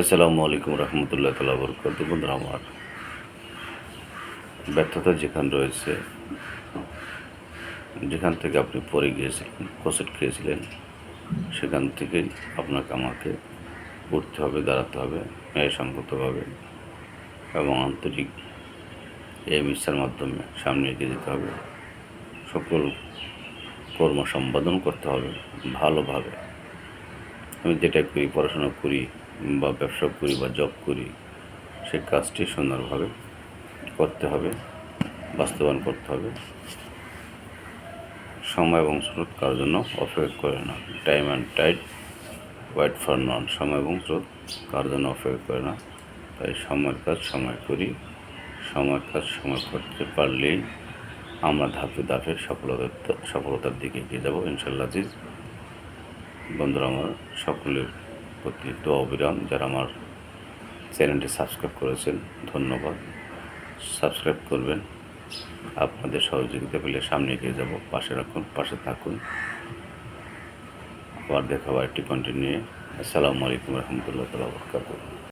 আসসালামু আলাইকুম রহমতুল্লাহ তালা বরকত বন্ধুরা, আমার ব্যর্থতা যেখানে রয়েছে, যেখান থেকে আপনি পরে গিয়েছিলেন কষেট খেয়েছিলেন, সেখান থেকেই আপনাকে আমাকে উঠতে হবে, দাঁড়াতে হবে, ন্যায়সঙ্গতভাবে এবং আন্তরিক এই মিশার মাধ্যমে সামনে এগিয়ে যেতে হবে। সকল কর্ম সম্পাদন করতে হবে, ভালোভাবে। আমি যেটা করি, পড়াশোনা করি বা ব্যবসা করি বা জব করি সেই কাজটি সুন্দরভাবে করতে হবে, বাস্তবায়ন করতে হবে। সময় এবং স্রোত কারোর জন্য অপেক্ষা করে না। Time and tide wait for none সময় এবং স্রোত কারোর জন্য অপেক্ষা করে না। তাই সময়ের কাজ সময় করি। সময়ের কাজ সময় করতে পারলেই আমরা ধাপে ধাপে সফলতার সফলতার দিকে এগিয়ে যাব। ইনশাল্লাহ বন্ধুরা, আমার সকলের প্রতি তো অবিরাম যারা আমার চ্যানেলটি সাবস্ক্রাইব করেছেন, ধন্যবাদ। সাবস্ক্রাইব করবেন। আপনাদের সহযোগিতা পেলে সামনে এগিয়ে যাব। পাশে রাখুন, পাশে থাকুন। আবার দেখা হয় একটি কন্টিনিউ আসসালামু আলাইকুম রহমতুল্লাহ তালা বরকাতুহ।